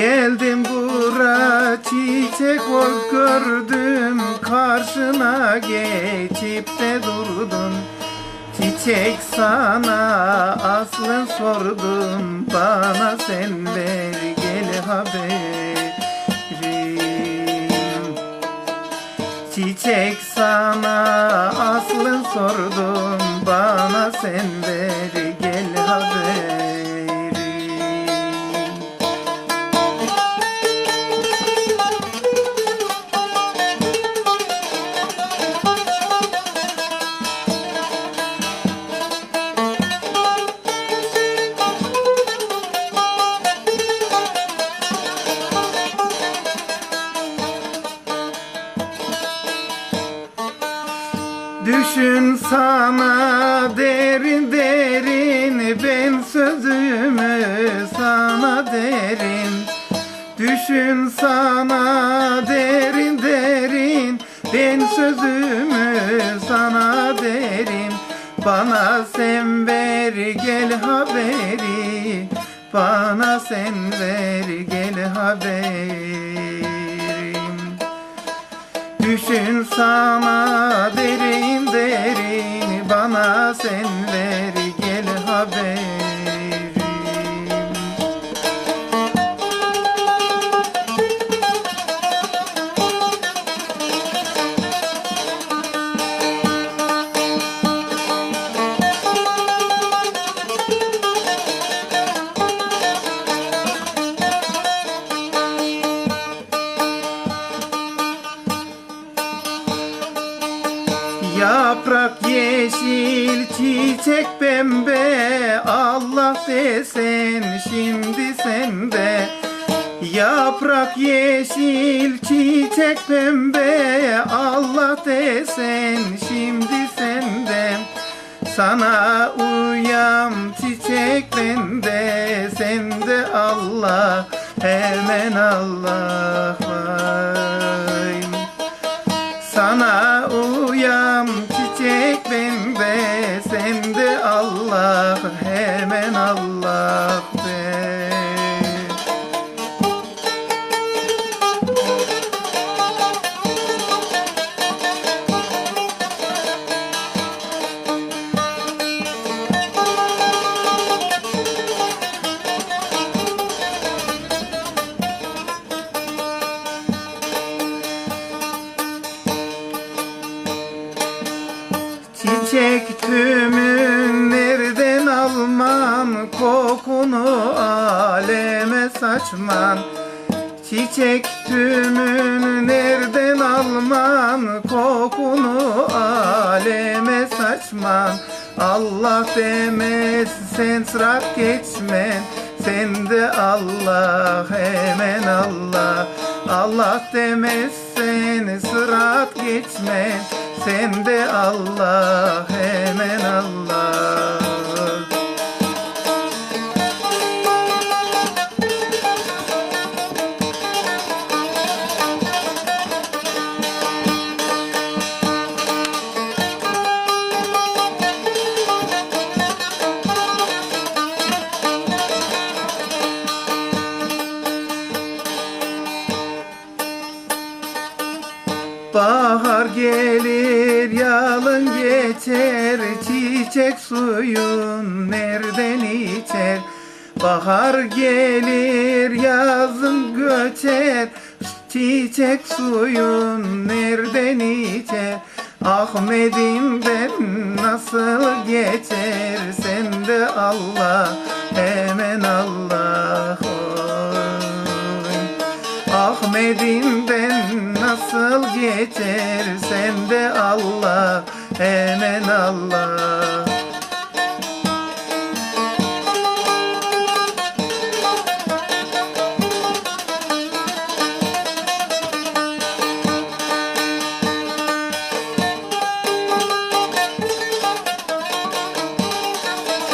Geldim bura çiçek ol gördüm. Karşına geçip de durdum. Çiçek sana aslı sordum. Bana sen ver gel haberim. Çiçek sana aslı sordum. Bana sen ver gel haberim Düşün sana derin derin Ben sözümü sana derin. Düşün sana derin derin Ben sözümü sana derim Bana sen ver gel haberi Bana sen ver gel haberim Düşün sana derin derin Bana sen ver gel haberim yeşil, çiçek pembe Allah desen şimdi sende. Yaprak yeşil, çiçek pembe Allah desen şimdi sende. Sana uyam çiçek bende Sende Allah hemen Allah hemen Allah be. Çiçek tümün nereden alman Kokunu aleme saçman. Çiçek tümün nereden alman Kokunu aleme saçman. Allah demez sen sırat geçmen. Sen de Allah hemen Allah. Allah demez sen sırat geçmen. Sen de Allah hemen Bahar gelir yalın geçer Çiçek suyun nereden içer? Bahar gelir yazın göçer Çiçek suyun nereden içer? Ahmet'inden nasıl geçer? Sen de Allah hemen Allah oy. Ahmet'inden nasıl geçer Sen de Allah hemen Allah